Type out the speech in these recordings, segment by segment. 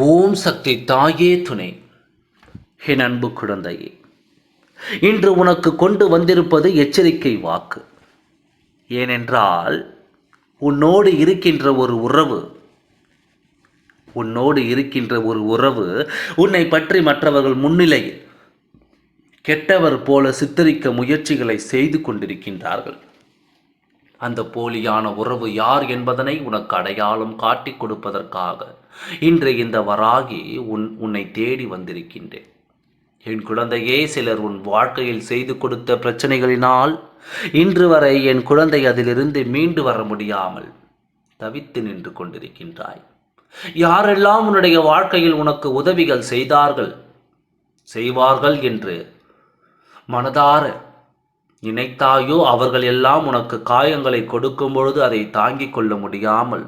ஓம் சக்தி தாயே துணை. என் அன்பு குழந்தையே இன்று உனக்கு கொண்டு வந்திருப்பது எச்சரிக்கை வாக்கு. ஏனென்றால் உன்னோடு இருக்கின்ற ஒரு உறவு உன்னோடு இருக்கின்ற ஒரு உறவு உன்னை பற்றி மற்றவர்கள் முன்னிலையில் கெட்டவர் போல சித்தரிக்க முயற்சிகளை செய்து கொண்டிருக்கின்றார்கள். அந்த போலியான உறவு யார் என்பதனை உனக்கு அடையாளம் காட்டிக் கொடுப்பதற்காக இன்று இந்த வராகி உன் உன்னை தேடி வந்திருக்கின்றேன். என் குழந்தையே சிலர் உன் வாழ்க்கையில் செய்து கொடுத்த பிரச்சனைகளினால் இன்று வரை என் குழந்தை அதிலிருந்து மீண்டு வர முடியாமல் தவித்து நின்று கொண்டிருக்கின்றாய். யாரெல்லாம் உன்னுடைய வாழ்க்கையில் உனக்கு உதவிகள் செய்தார்கள் செய்வார்கள் என்று மனதார நினைத்தாயோ அவர்கள் எல்லாம் உனக்கு காயங்களை கொடுக்கும் பொழுது அதை தாங்கிக் கொள்ள முடியாமல்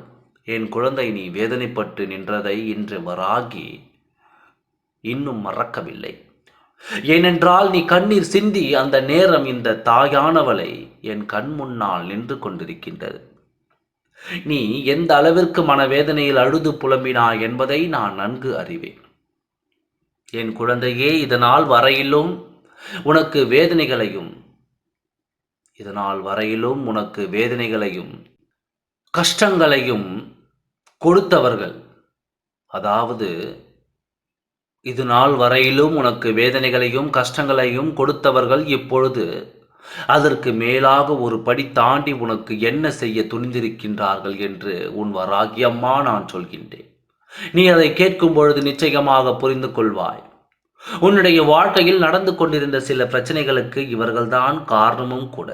என் குழந்தை நீ வேதனைப்பட்டு நின்றதை இன்று வராகி இன்னும் மறக்கவில்லை. ஏனென்றால் நீ கண்ணீர் சிந்தி அந்த நேரம் இந்த தாயானவளை என் கண் முன்னால் நின்று கொண்டிருக்கின்றது. நீ எந்த அளவிற்கு மனவேதனையில் அழுது புலம்பினாய் என்பதை நான் நன்கு அறிவேன். என் குழந்தையே இதனால் வரையிலும் உனக்கு வேதனைகளையும் இதனால் வரையிலும் உனக்கு வேதனைகளையும் கஷ்டங்களையும் கொடுத்தவர்கள். அதாவது இது நாள் வரையிலும் உனக்கு வேதனைகளையும் கஷ்டங்களையும் கொடுத்தவர்கள் இப்பொழுது அதற்கு மேலாக ஒரு படி தாண்டி உனக்கு என்ன செய்ய துணிந்திருக்கின்றார்கள் என்று உன் வராகியம்மா நான் சொல்கின்றேன். நீ அதை கேட்கும் பொழுது நிச்சயமாக புரிந்து கொள்வாய். உன்னுடைய வாழ்க்கையில் நடந்து கொண்டிருந்த சில பிரச்சனைகளுக்கு இவர்கள்தான் காரணமும் கூட.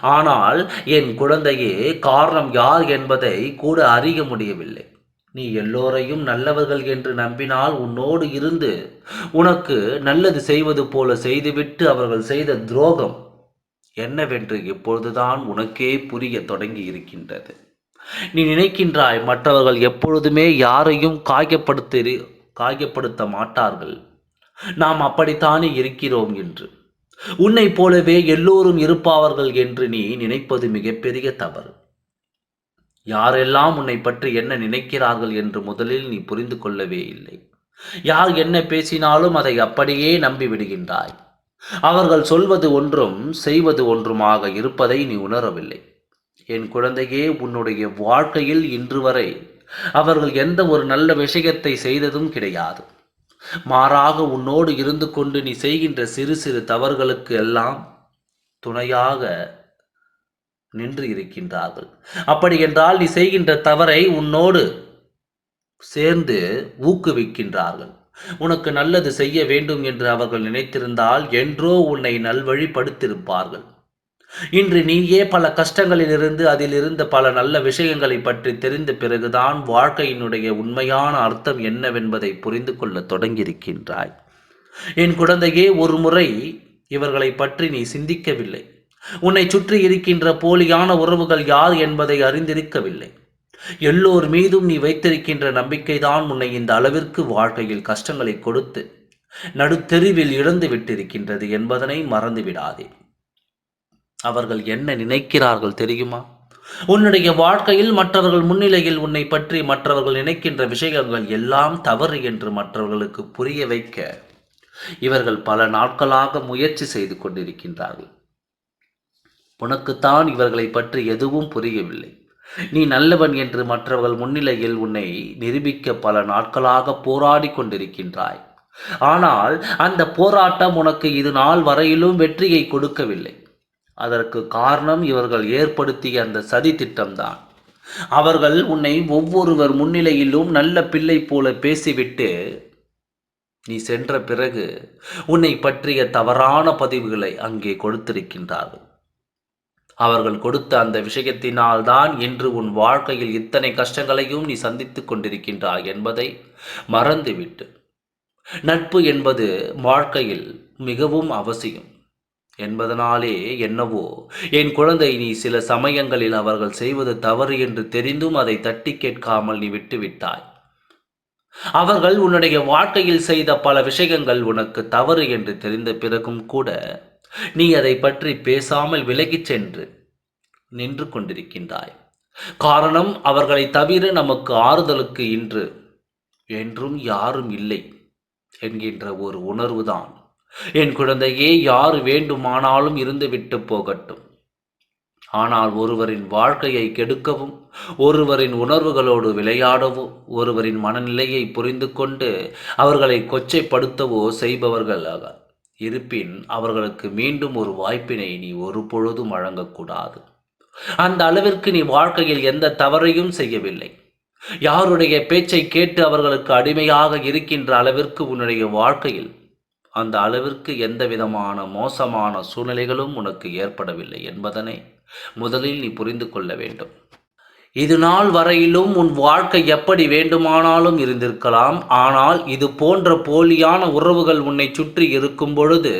ஆனால் என் குழந்தையே காரணம் யார் என்பதை கூட அறிய முடியவில்லை. நீ எல்லோரையும் நல்லவர்கள் என்று நம்பினால் உன்னோடு இருந்து உனக்கு நல்லது செய்வது போல செய்துவிட்டு அவர்கள் செய்த துரோகம் என்னவென்று இப்பொழுதுதான் உனக்கே புரிய தொடங்கி இருக்கின்றது. நீ நினைக்கின்றாய் மற்றவர்கள் எப்பொழுதுமே யாரையும் காயப்படுத்த காயப்படுத்த மாட்டார்கள். நாம் அப்படித்தானே இருக்கிறோம் என்று. உன்னை போலவே எல்லோரும் இருப்பார்கள் என்று நீ நினைப்பது மிகப்பெரிய தவறு. யாரெல்லாம் உன்னை பற்றி என்ன நினைக்கிறார்கள் என்று முதலில் நீ புரிந்து கொள்ளவே இல்லை. யார் என்ன பேசினாலும் அதை அப்படியே நம்பி விடுகின்றாய். அவர்கள் சொல்வது ஒன்றும் செய்வது ஒன்றுமாக இருப்பதை நீ உணரவில்லை. என் குழந்தையே உன்னுடைய வாழ்க்கையில் இன்று வரை அவர்கள் எந்த ஒரு நல்ல விஷயத்தை செய்ததும் கிடையாது. மாறாக உன்னோடு இருந்து கொண்டு நீ செய்கின்ற சிறு சிறு தவறுகளுக்கு எல்லாம் துணையாக நின்று இருக்கின்றார்கள். அப்படி என்றால் நீ செய்கின்ற தவறை உன்னோடு சேர்ந்து ஊக்குவிக்கின்றார்கள். உனக்கு நல்லது செய்ய வேண்டும் என்று அவர்கள் நினைத்திருந்தால் என்றோ உன்னை நல்வழிப்படுத்திருப்பார்கள் இன்று நீயே பல கஷ்டங்களிலிருந்து அதில் இருந்த பல நல்ல விஷயங்களை பற்றி தெரிந்த பிறகுதான் வாழ்க்கையினுடைய உண்மையான அர்த்தம் என்னவென்பதை புரிந்து கொள்ள தொடங்கியிருக்கின்றாய். என் குழந்தையே ஒரு முறை இவர்களை பற்றி நீ சிந்திக்கவில்லை. உன்னை சுற்றி இருக்கின்ற போலியான உறவுகள் யார் என்பதை அறிந்திருக்கவில்லை. எல்லோர் மீதும் நீ வைத்திருக்கின்ற நம்பிக்கைதான் உன்னை இந்த அளவிற்கு வாழ்க்கையில் கஷ்டங்களை கொடுத்து நடுத்தெருவில் இழந்து விட்டிருக்கின்றது என்பதனை மறந்து விடாதே அவர்கள் என்ன நினைக்கிறார்கள் தெரியுமா? உன்னுடைய வாழ்க்கையில் மற்றவர்கள் முன்னிலையில் உன்னை பற்றி மற்றவர்கள் நினைக்கின்ற விஷயங்கள் எல்லாம் தவறு என்று மற்றவர்களுக்கு புரிய வைக்க இவர்கள் பல நாட்களாக முயற்சி செய்து கொண்டிருக்கின்றார்கள். உனக்குத்தான் இவர்களை பற்றி எதுவும் புரியவில்லை. நீ நல்லவன் என்று மற்றவர்கள் முன்னிலையில் உன்னை நிரூபிக்க பல நாட்களாக போராடி கொண்டிருக்கின்றாய். ஆனால் அந்த போராட்டம் உனக்கு இது நாள் வரையிலும் வெற்றியை கொடுக்கவில்லை. அதற்கு காரணம் இவர்கள் ஏற்படுத்திய அந்த சதி திட்டம்தான் அவர்கள் உன்னை ஒவ்வொருவர் முன்னிலையிலும் நல்ல பிள்ளை போல பேசிவிட்டு நீ சென்ற பிறகு உன்னை பற்றிய தவறான பதிவுகளை அங்கே கொடுத்திருக்கின்றார்கள். அவர்கள் கொடுத்த அந்த விஷயத்தினால் தான் இன்று உன் வாழ்க்கையில் இத்தனை கஷ்டங்களையும் நீ சந்தித்து கொண்டிருக்கின்றாய் என்பதை மறந்துவிட்டு. நட்பு என்பது வாழ்க்கையில் மிகவும் அவசியம். என்பதனாலே என்னவோ என் குழந்தை நீ சில சமயங்களில் அவர்கள் செய்வது தவறு என்று தெரிந்தும் அதை தட்டி கேட்காமல் நீ விட்டுவிட்டாய். அவர்கள் உன்னுடைய வாழ்க்கையில் செய்த பல விஷயங்கள் உனக்கு தவறு என்று தெரிந்த பிறகும் கூட நீ அதை பற்றி பேசாமல் விலகிச் சென்று நின்று கொண்டிருக்கின்றாய். காரணம் அவர்களை தவிர நமக்கு ஆறுதலுக்கு இன்று என்றும் யாரும் இல்லை என்கின்ற ஒரு உணர்வுதான். என் குழந்தையே யார் வேண்டுமானாலும் இருந்துவிட்டு போகட்டும். ஆனால் ஒருவரின் வாழ்க்கையை கெடுக்கவும் ஒருவரின் உணர்வுகளோடு விளையாடவோ ஒருவரின் மனநிலையை புரிந்து கொண்டு அவர்களை கொச்சைப்படுத்தவோ செய்பவர்களாக இருப்பின் அவர்களுக்கு மீண்டும் ஒரு வாய்ப்பினை நீ ஒரு பொழுதும் வழங்கக்கூடாது. அந்த அளவிற்கு நீ வாழ்க்கையில் எந்த தவறையும் செய்யவில்லை. யாருடைய பேச்சை கேட்டு அவர்களுக்கு அடிமையாக இருக்கின்ற அளவிற்கு உன்னுடைய வாழ்க்கையில் அந்த அளவிற்கு எந்த விதமான மோசமான சூழ்நிலைகளும் உனக்கு ஏற்படவில்லை என்பதனை முதலில் நீ புரிந்து கொள்ள வேண்டும். இது நாள் வரையிலும் உன் வாழ்க்கை எப்படி வேண்டுமானாலும் இருந்திருக்கலாம். ஆனால் இது போன்ற போலியான உறவுகள் உன்னை சுற்றி இருக்கும் பொழுது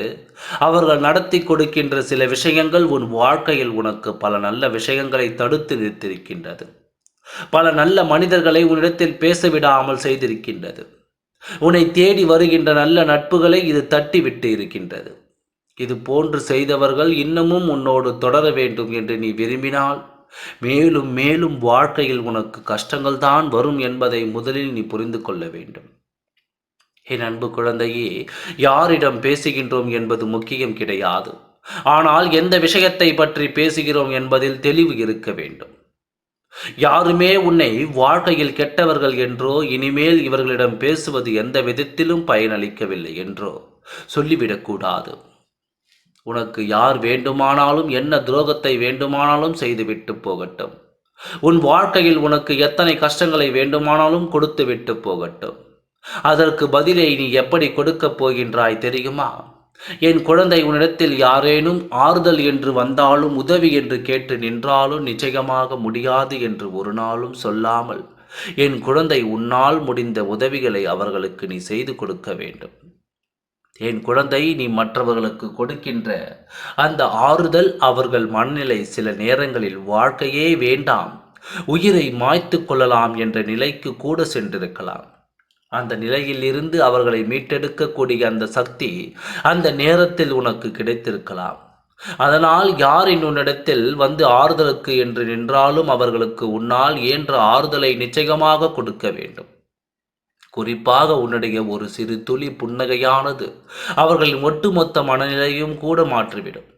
அவர்கள் நடத்தி கொடுக்கின்ற சில விஷயங்கள் உன் வாழ்க்கையில் உனக்கு பல நல்ல விஷயங்களை தடுத்து நிறுத்திருக்கின்றது பல நல்ல மனிதர்களை உன்னிடத்தில் பேசவிடாமல் செய்திருக்கின்றது. உன்னை தேடி வருகின்ற நல்ல நட்புகளை இது தட்டி விட்டு இருக்கின்றது. இது போன்று செய்தவர்கள் இன்னமும் உன்னோடு தொடர வேண்டும் என்று நீ விரும்பினால் மேலும் மேலும் வாழ்க்கையில் உனக்கு கஷ்டங்கள் தான் வரும் என்பதை முதலில் நீ புரிந்து கொள்ள வேண்டும். என் அன்பு குழந்தையே யாரிடம் பேசுகின்றோம் என்பது முக்கியம் கிடையாது. ஆனால் எந்த விஷயத்தை பற்றி பேசுகிறோம் என்பதில் தெளிவு இருக்க வேண்டும். யாருமே உன்னை வாழ்க்கையில் கெட்டவர்கள் என்றோ இனிமேல் இவர்களிடம் பேசுவது எந்த விதத்திலும் பயனளிக்கவில்லை என்றோ சொல்லிவிடக்கூடாது. உனக்கு யார் வேண்டுமானாலும் என்ன துரோகத்தை வேண்டுமானாலும் செய்துவிட்டு போகட்டும். உன் வாழ்க்கையில் உனக்கு எத்தனை கஷ்டங்களை வேண்டுமானாலும் கொடுத்து விட்டு போகட்டும். அதற்கு பதிலை நீ எப்படி கொடுக்கப் போகின்றாய் தெரியுமா? என் குழந்தை உன்னிடத்தில் யாரேனும் ஆறுதல் என்று வந்தாலும் உதவி என்று கேட்டு நின்றாலும் நிச்சயமாக முடியாது என்று ஒரு நாளும் சொல்லாமல் என் குழந்தை உன்னால் முடிந்த உதவிகளை அவர்களுக்கு நீ செய்து கொடுக்க வேண்டும். என் குழந்தை நீ மற்றவர்களுக்கு கொடுக்கின்ற அந்த ஆறுதல் அவர்கள் மனநிலை சில நேரங்களில் வாழ்க்கையே வேண்டாம் உயிரை மாய்த்து கொள்ளலாம் என்ற நிலைக்கு கூட சென்றிருக்கலாம். அந்த நிலையில் இருந்து அவர்களை மீட்டெடுக்கக்கூடிய அந்த சக்தி அந்த நேரத்தில் உனக்கு கிடைத்திருக்கலாம். அதனால் யார் உன்னிடத்தில் வந்து ஆறுதலுக்கு என்று நின்றாலும் அவர்களுக்கு உன்னால் இயன்ற ஆறுதலை நிச்சயமாக கொடுக்க வேண்டும். குறிப்பாக உன்னுடைய ஒரு சிறு துளி புன்னகையானது அவர்களின் ஒட்டுமொத்த மனநிலையும் கூட மாற்றிவிடும்.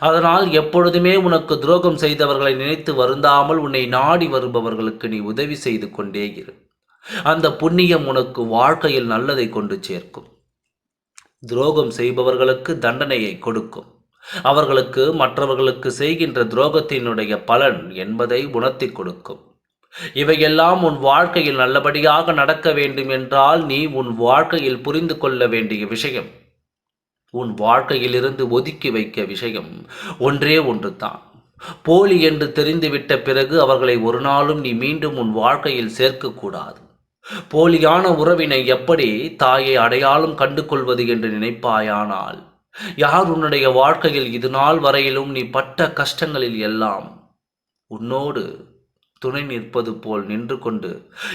அதனால் எப்பொழுதுமே உனக்கு துரோகம் செய்தவர்களை நினைத்து வருந்தாமல் உன்னை நாடி வருபவர்களுக்கு நீ உதவி செய்து கொண்டே இரு. அந்த புண்ணியம் உனக்கு வாழ்க்கையில் நல்லதை கொண்டு சேர்க்கும். துரோகம் செய்பவர்களுக்கு தண்டனையை கொடுக்கும். அவர்களுக்கு மற்றவர்களுக்கு செய்கின்ற துரோகத்தினுடைய பலன் என்பதை உணர்த்தி கொடுக்கும். இவையெல்லாம் உன் வாழ்க்கையில் நல்லபடியாக நடக்க வேண்டும் என்றால் நீ உன் வாழ்க்கையில் புரிந்து கொள்ள வேண்டிய விஷயம். உன் வாழ்க்கையிலிருந்து ஒதுக்கி வைக்க விஷயம் ஒன்றே ஒன்று தான் போலி என்று தெரிந்துவிட்ட பிறகு அவர்களை ஒரு நாளும் நீ மீண்டும் உன் வாழ்க்கையில் சேர்க்கக்கூடாது. போலியான உறவினை எப்படி தாயை அடையாளம் கண்டு கொள்வது என்று நினைப்பாயானால் யார் உன்னுடைய வாழ்க்கையில் இது நாள் வரையிலும் நீ பட்ட கஷ்டங்களில் எல்லாம் உன்னோடு துணை நிற்பது போல் நின்று கொண்டு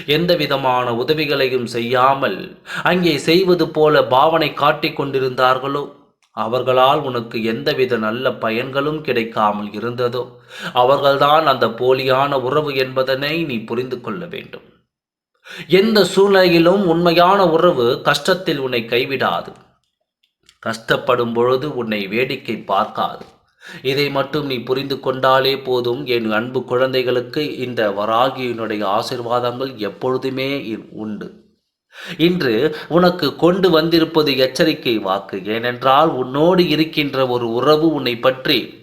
எந்த விதமான உதவிகளையும் செய்யாமல் அங்கே செய்வது போல பாவனை காட்டிக் கொண்டிருந்தார்களோ? அவர்களால் உனக்கு எந்தவித நல்ல பயன்களும் கிடைக்காமல் இருந்ததோ? அவர்கள்தான் அந்த போலியான உறவு என்பதனை நீ புரிந்து கொள்ள வேண்டும். எந்த சூழ்நிலையிலும் உண்மையான உறவு கஷ்டத்தில் உன்னை கைவிடாது. கஷ்டப்படும் பொழுது உன்னை வேடிக்கை பார்க்காது. இதை மட்டும் நீ புரிந்து கொண்டாலே போதும். என் அன்பு குழந்தைகளுக்கு இந்த வராகியினுடைய ஆசிர்வாதங்கள் எப்பொழுதுமே உண்டு. இன்று உனக்கு கொண்டு வந்திருப்பது எச்சரிக்கை வாக்கு. ஏனென்றால் உன்னோடு இருக்கின்ற ஒரு உறவு உன்னை பற்றி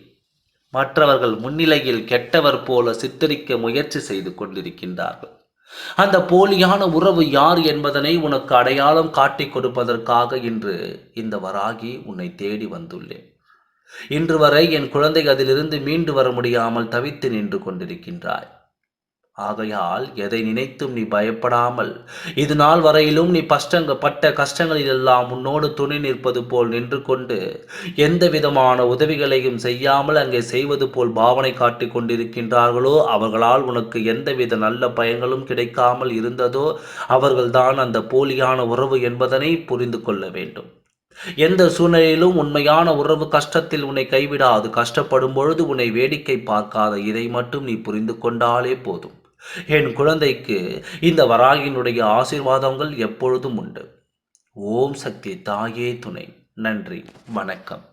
மற்றவர்கள் முன்னிலையில் கெட்டவர் போல சித்தரிக்க முயற்சி செய்து கொண்டிருக்கின்றார்கள். அந்த போலியான உறவு யார் என்பதனை உனக்கு அடையாளம் காட்டிக் கொடுப்பதற்காக இன்று இந்த வராகி உன்னை தேடி வந்துள்ளேன். இன்று வரை என் குழந்தை அதிலிருந்து மீண்டு வர முடியாமல் தவித்து நின்று கொண்டிருக்கின்றாய். ஆகையால் எதை நினைத்தும் நீ பயப்படாமல் இது நாள் வரையிலும் நீ கஷ்டங்க பட்ட கஷ்டங்களில் எல்லாம் உன்னோடு துணை நிற்பது போல் நின்று கொண்டு எந்த விதமான உதவிகளையும் செய்யாமல் அங்கே செய்வது போல் பாவனை காட்டிக் கொண்டிருக்கின்றார்களோ அவர்களால் உனக்கு எந்தவித நல்ல பயங்களும் கிடைக்காமல் இருந்ததோ அவர்கள்தான் அந்த போலியான உறவு என்பதனை புரிந்து கொள்ள வேண்டும். எந்த சூழ்நிலையிலும் உண்மையான உறவு கஷ்டத்தில் உன்னை கைவிடாது. கஷ்டப்படும் பொழுது உன்னை வேடிக்கை பார்க்காத இதை மட்டும் நீ புரிந்து கொண்டாலே போதும். என் குழந்தைக்கு இந்த வராகினுடைய ஆசீர்வாதங்கள் எப்பொழுதும் உண்டு. ஓம் சக்தி தாயே துணை. நன்றி. வணக்கம்.